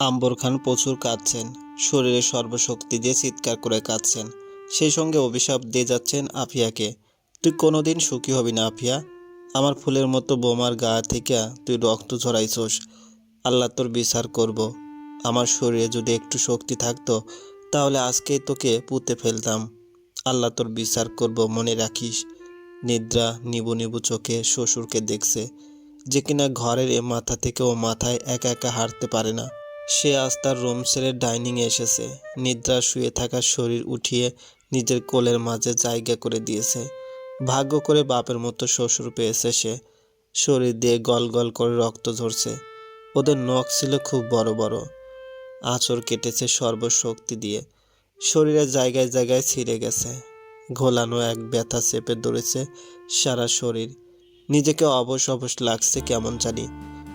আম্বর খান প্রচুর কাঁদছেন। শরীরে সর্বশক্তি দিয়ে চিৎকার করে কাঁদছেন। সেই সঙ্গে অভিশাপ দিয়ে যাচ্ছেন আফিয়াকে। তুই কোনোদিন সুখী হবি না আফিয়া। আমার ফুলের মতো বোমার গা থেকে তুই রক্ত ঝরাইছোস। আল্লাহ তোর বিচার করব। আমার শরীরে যদি একটু শক্তি থাকতো, তাহলে আজকেই তোকে পুঁতে ফেলতাম। আল্লাহ তোর বিচার করব, মনে রাখিস। নিদ্রা নিবু নিবু চোখে শ্বশুরকে দেখছে, যে কিনা ঘরের এ মাথা থেকে ও মাথায় একা একা হাঁটতে পারে না। সে আজ তার রুম ছেড়ে ডাইনিংয়ে এসেছে। নিদ্রা শুয়ে থাকা শরীর উঠিয়ে নিজের কোলের মাঝে জায়গা করে দিয়েছে। ভাগ্য করে বাপের মতো শ্বশুর পেয়েছে সে। শরীর দিয়ে গল গল করে রক্ত ঝরছে। ওদের নখ ছিল খুব বড় বড়। আঁচড় কেটেছে সর্বশক্তি দিয়ে। শরীরের জায়গায় জায়গায় ছিঁড়ে গেছে। ঘোলানো এক ব্যথা চেপে ধরেছে সারা শরীর। নিজেকে অবশ অবশ লাগছে কেমন জানি।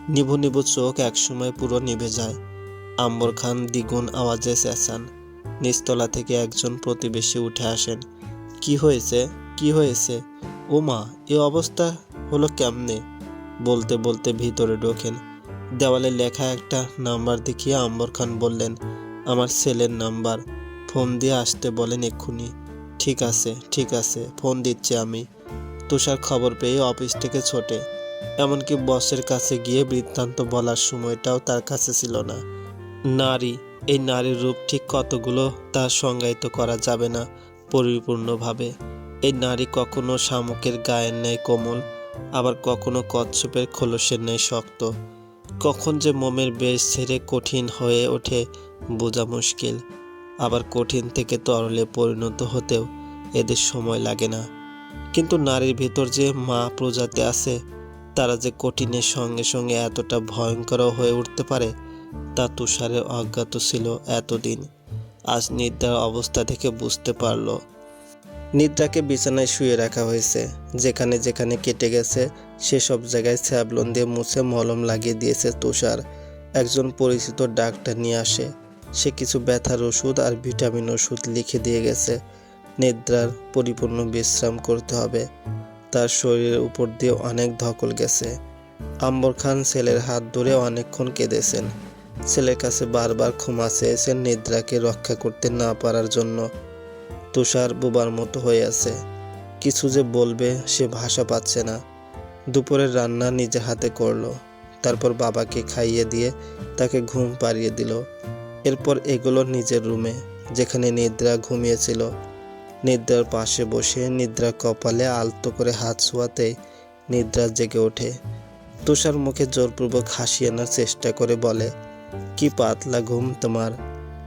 নিভু নিভু চোখ একসময় পুরো নিভে যায়। আম্বর খান দ্বিগুণ আওয়াজে চেঁচান। নিচতলা থেকে একজন প্রতিবেশী উঠে আসেন। কি হয়েছে? কি হয়েছে? ও মা এ অবস্থা হলো কেমনে? বলতে বলতে ভিতরে ঢোকেন। দেওয়ালে লেখা একটা নাম্বার দেখিয়ে আম্বর খান বললেন, আমার ছেলের নাম্বার। ফোন দিয়ে আসতে বলেন এক্ষুনি। ঠিক আছে ঠিক আছে, ফোন দিচ্ছি আমি। তুষার খবর পেয়ে অফিস থেকে ছোটে। এমনকি বসের কাছে গিয়ে বৃত্তান্ত বলার সময়টাও তার কাছে ছিল না। নারী, এই নারীর রূপ ঠিক কতগুলো তা সংজ্ঞায়িত করা যাবে না পরিপূর্ণভাবে। এই নারী কখনো শামুকের গায়ের ন্যায় কোমল, আবার কখনো কচ্ছপের খোলসের ন্যায় শক্ত। কখন যে মোমের বেশ ছেড়ে কঠিন হয়ে ওঠে বোঝা মুশকিল, আবার কঠিন থেকে তরলে পরিণত হতেও এদের সময় লাগে না। কিন্তু নারীর ভেতর যে মা প্রজাতি আছে, তারা যে কঠিনের সঙ্গে সঙ্গে এতটা ভয়ঙ্কর হয়ে উঠতে পারে তা তুষারের অজ্ঞাত ছিল এতদিন। আজ নিদ্রার অবস্থা থেকে বুঝতে পারল। নিদ্রাকে বিছানায় শুয়ে রাখা হয়েছে। যেখানে যেখানে কেটে গেছে, সেসব জায়গায় স্যাবলন দিয়ে মুছে মলম লাগিয়ে দিয়েছে তুষার। একজন পরিচিত ডাক্তার নিয়ে আসে। সে কিছু ব্যথার ওষুধ আর ভিটামিন ওষুধ লিখে দিয়ে গেছে। নিদ্রার পরিপূর্ণ বিশ্রাম করতে হবে। তার শরীরের উপর দিয়ে অনেক ধকল গেছে। আম্বর খান ছেলের হাত ধরে অনেকক্ষণ কেঁদেছেন। ছেলের কাছে বারবার ক্ষমা চেয়েছেন নিদ্রাকে রক্ষা করতে না পারার জন্য। তুষার বোবার মতো হয়ে আছে। কিছু যে বলবে সে ভাষা পাচ্ছে না। দুপুরের রান্না নিজে হাতে করল। তারপর বাবাকে খাইয়ে দিয়ে তাকে ঘুম পাড়িয়ে দিল। এরপর এগুলো নিজের রুমে, যেখানে নিদ্রা ঘুমিয়েছিল। নিদ্রার পাশে বসে নিদ্রা কপালে আলতো করে হাত ছোঁয়াতে নিদ্রা জেগে ওঠে। তুষার মুখে জোরপূর্বক হাসি আনার চেষ্টা করে বলে কি পাতলা ঘুম তোমার?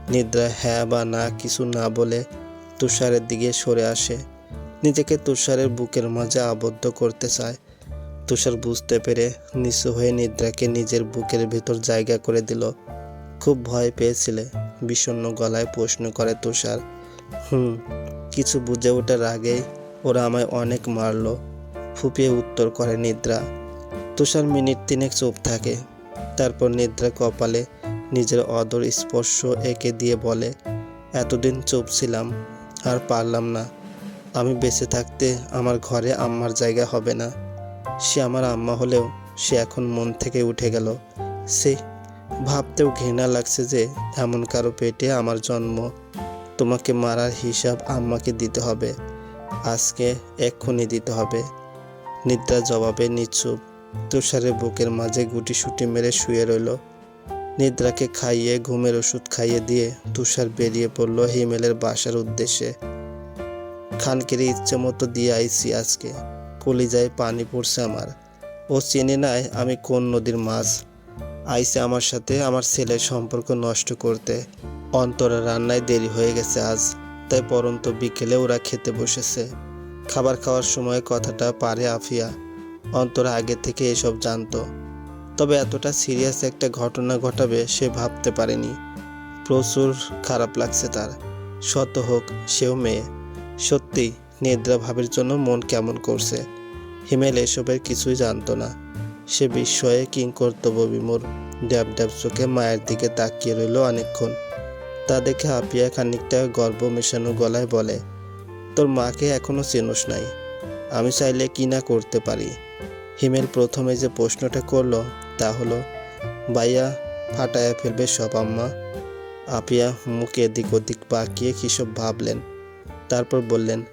নিদ্রা হ্যাঁ বা না কিছু না বলে তুষারের দিকে সরে আসে। নিজেকে তুষারের বুকের মাঝে আবদ্ধ করতে চায়। তুষার বুঝতে পেরে নিচু হয়ে নিদ্রাকে নিজের বুকের ভেতর জায়গা করে দিল। খুব ভয় পেয়েছিলে? বিষণ্ণ গলায় প্রশ্ন করে তুষার। হুম, কিছু বুঝে ওঠার আগেই ওরা আমায় অনেক মারলো। ফুপিয়ে উত্তর করে নিদ্রা। তুষার মিনিট তিনেক চুপ থাকে। তারপর নিদ্রা কপালে নিজের অদর স্পর্শ এঁকে দিয়ে বলে, এতদিন চুপ ছিলাম, আর পারলাম না। আমি বেঁচে থাকতে আমার ঘরে আম্মার জায়গা হবে না। সে আমার আম্মা হলেও সে এখন মন থেকে উঠে গেল। সে ভাবতেও ঘৃণা লাগছে যে এমন কারও পেটে আমার জন্ম। তোমাকে মারার হিসাব আম্মাকে দিতে হবে। আজকে এক্ষুনি দিতে হবে। নিদ্রা জবাবে নিচ্ছুপ তুষারের বুকের মাঝে গুটি সুটি মেরে শুয়ে রইল। নিদ্রাকে খাইয়ে, ঘুমের ওষুধ খাইয়ে দিয়ে তুষার বেরিয়ে পড়ল হিমেলের বাসার উদ্দেশ্যে। খানকের ইচ্ছে মতো দিয়ে আইছি আজকে। কলিজায় পানি পড়ছে আমার। ও চেনে নাই আমি কোন নদীর মাছ। আইসে আমার সাথে আমার ছেলের সম্পর্ক নষ্ট করতে। অন্তরা রান্নায় দেরি হয়ে গেছে আজ, তাই পরন্ত বিকেলে ওরা খেতে বসেছে। খাবার খাওয়ার সময় কথাটা পারে আফিয়া। অন্তরা আগে থেকে এসব জানতো। তবে এতটা সিরিয়াস একটা ঘটনা ঘটাবে সে ভাবতে পারেনি। প্রচুর খারাপ লাগছে তার। শত হোক, সেও মেয়ে। সত্যি, নিদ্রা ভাবের জন্য মন কেমন করছে। হিমেল এসবের কিছুই জানতো না। সে বিস্ময়ে কিং কর্তব্য বিমূর ড্যাব ড্যাব চোখে মায়ের দিকে তাকিয়ে রইল অনেকক্ষণ। তা দেখে আপিয়া খানিকটা গর্ব মেশানো গলায় বলে, তোর মাকে এখনও চেনোস নাই। আমি চাইলে কি না করতে পারি? হিমেল প্রথমে যে প্রশ্নটা করল তা হলো, ভাইয়া ফাটায় ফেলবে সব আম্মা। আপিয়া মুখে এদিক ওদিক বাঁকিয়ে কী সব ভাবলেন। তারপর বললেন,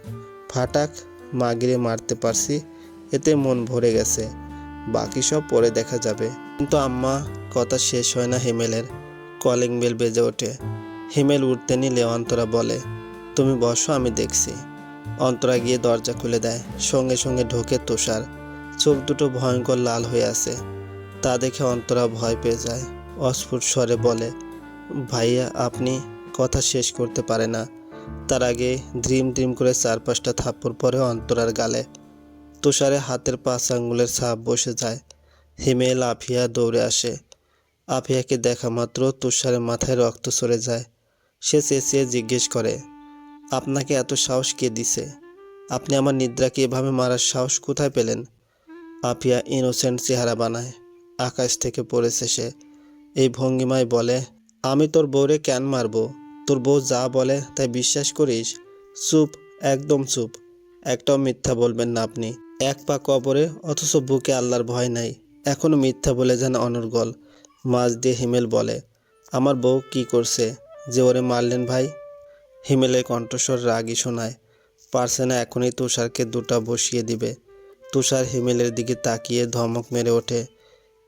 ফাটাক, মাগিরে মারতে পারছি, এতে মন ভরে গেছে, বাকি সব পরে দেখা যাবে। কিন্তু আম্মা, কথা শেষ হয় না হিমেলের। কলিং বেল বেজে ওঠে। হিমেল উঠতে নিলে অন্তরা বলে, তুমি বসো, আমি দেখছি। অন্তরা গিয়ে দরজা খুলে দেয়, সঙ্গে সঙ্গে ঢোকে তুষার। চোখ দুটো ভয়ঙ্কর লাল হয়ে আছে। তা দেখে অন্তরা ভয় পেয়ে যায়। অস্ফুট স্বরে বলে, ভাইয়া, আপনি কথা শেষ করতে পারে না। তার আগে দ্রিম দ্রিম করে চার পাঁচটা থাপ্পড় পরে অন্তরার গালে তুষারে হাতের পাঁচ আঙ্গুলের ছাপ বসে যায়। হিমেল আফিয়া দৌড়ে আসে। আফিয়াকে দেখা মাত্র তুষারের মাথায় রক্ত সরে যায়। সে চেঁচিয়ে জিজ্ঞেস করে, আপনাকে এত সাহস কে দিছে? আপনি আমার নিদ্রাকে এভাবে মারার সাহস কোথায় পেলেন? আফিয়া ইনোসেন্ট চেহারা বানায়। আকাশ থেকে পড়েছে সে। এই ভঙ্গিমায় বলে, আমি তোর বউরে কেন মারবো? তোর বউ যা বলে তাই বিশ্বাস করিস? চুপ, একদম চুপ। একটাও মিথ্যা বলবেন না আপনি। এক পা কবরে, অথচ বুকে আল্লাহর ভয় নাই। এখনও মিথ্যা বলে যান অনর্গল। মাছ দিয়ে হিমেল বলে, আমার বউ কি করছে? যে ওরে মারলেন ভাই? হিমেলের কণ্ঠস্বর রাগই শোনায়, পারছে না এখনই তুষারকে দুটা বসিয়ে দিবে। তুষার হিমেলের দিকে তাকিয়ে ধমক মেরে ওঠে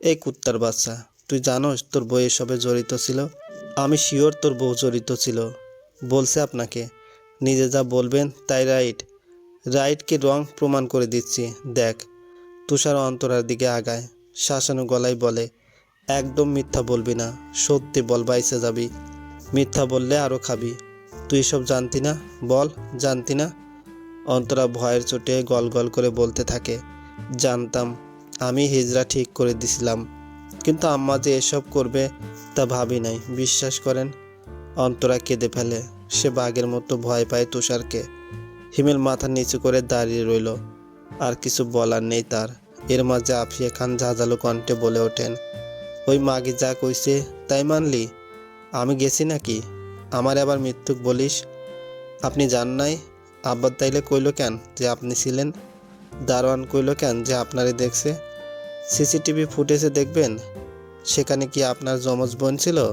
এই কুত্তার বাচ্চা, তুই জানোস তোর বউ এসবে জড়িত ছিল? আমি শিওর তোর বউ জড়িত ছিল। বলছে আপনাকে। নিজে যা বলবেন তাই রাইট রাইটকে রং প্রমাণ করে দিচ্ছি। দেখ, তুষার অন্তরার দিকে আগায়। শাসানো গলায় বলে, একদম মিথ্যা বলবি না। সত্যি বল বাইসে যাবি। মিথ্যা বললে আরও খাবি। তুই সব জানতি না? বল, জানতি না? অন্তরা ভয়ের চোটে গল গল করে বলতে থাকে, জানতাম। আমি হিজরা ঠিক করে দিছিলাম। কিন্তু আম্মা যে এসব করবে তা ভাবি নাই। বিশ্বাস করেন, অন্তরা কেঁদে ফেলে। সে বাঘের মতো ভয় পায় তুষারকে। হিমেল মাথা নিচু করে দাঁড়িয়ে রইল। আর কিছু বলার নেই তার। এর মাঝে আফিয়া খান ঝাঁঝালো কণ্ঠে বলে ওঠেন, ওই মাগি যা কইছে তাই মানলি? আমি গেছি নাকি? আমার আবার মৃত্যুক বলিস? আপনি জান নাই? আব্বার তাইলে কইল কেন যে আপনি ছিলেন দারোয়ান কইল, কেন যে আপনারে দেখছে? সিসিটিভি ফুটেজে দেখবেন? সেখানে কি আপনার জমজ বোন ছিল?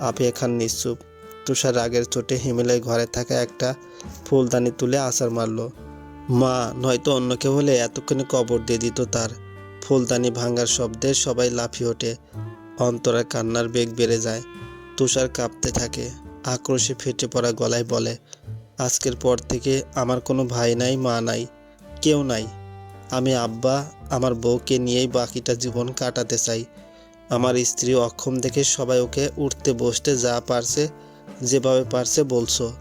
আফিয়া খান নিশ্চুপ। তুষার রাগের চোটে হিমেলের ঘরে থাকা একটা ফুলদানি তুলে আছাড় মারল। মা, নয়তো অন্য কেউ হলে এতক্ষণে কবর দিয়ে দিত তার। ফুলদানি ভাঙার শব্দে সবাই লাফিয়ে ওঠে। অন্তরার কান্নার বেগ বেড়ে যায়। তুষার কাঁপতে থাকে। আক্রোশে ফেটে পড়া গলায় বলে, আজকের পর থেকে আমার কোনো ভাই নাই, মা নাই। কেউ নাই। আমি আব্বা, আমার বউকে নিয়েই বাকিটা জীবন কাটাতে চাই। আমার স্ত্রী অক্ষম দেখে সবাই ওকে উঠতে বসতে যা পারছে, যেভাবে পারছে বলছো।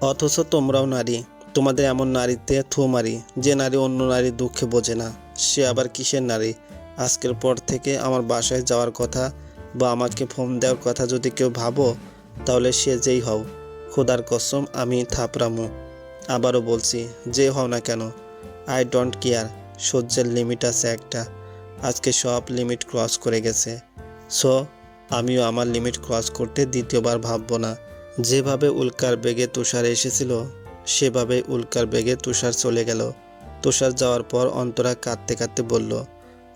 অথচ তোমরাও নারী, তোমাদের এমন নারীতে থু মারি, যে নারী অন্য নারীর দুঃখে বোঝে না। সে আবার কিসের নারী? আজকের পর থেকে আমার বাসায় যাওয়ার কথা বা আমাকে ফোন দেওয়ার কথা যদি কেউ ভাবো, তাহলে সে যেই হও। খোদার কসম, আমি থাপরামু আবারও বলছি, যে হও না কেন? আই ডোন্ট কেয়ার, সহ্যের লিমিট আছে একটা। আজকে সব লিমিট ক্রস করে গেছে। সো, আমিও আমার লিমিট ক্রস করতে দ্বিতীয়বার ভাববো না। যেভাবে উল্কার বেগে তুষার এসেছিল, সেভাবে উল্কার বেগে তুষার চলে গেল। তুষার যাওয়ার পর অন্তরা কাঁদতে কাঁদতে বলল,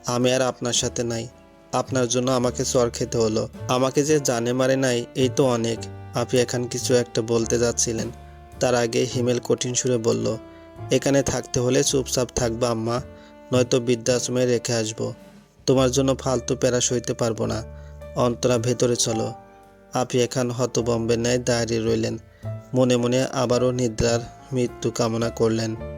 আমি আর আপনার সাথে নাই। আপনার জন্য আমাকে চর খেতে হলো। আমাকে যে জানে মারে নাই, এই তো অনেক। আপনি এখন কিছু একটা বলতে যাচ্ছিলেন। তার আগে হিমেল কঠিন সুরে বলল এখানে থাকতে হলে চুপচাপ থাকবা, আম্মা। নয়তো বৃদ্ধাশ্রমে রেখে আসব। তোমার জন্য ফালতু প্যারা সইতে পারব না। অন্তরা, ভেতরে চলো। আপনি এখান হতবম্বের ন্যায় দাঁড়িয়ে রইলেন। মনে মনে আবারও নিদ্রার মৃত্যু কামনা করলেন।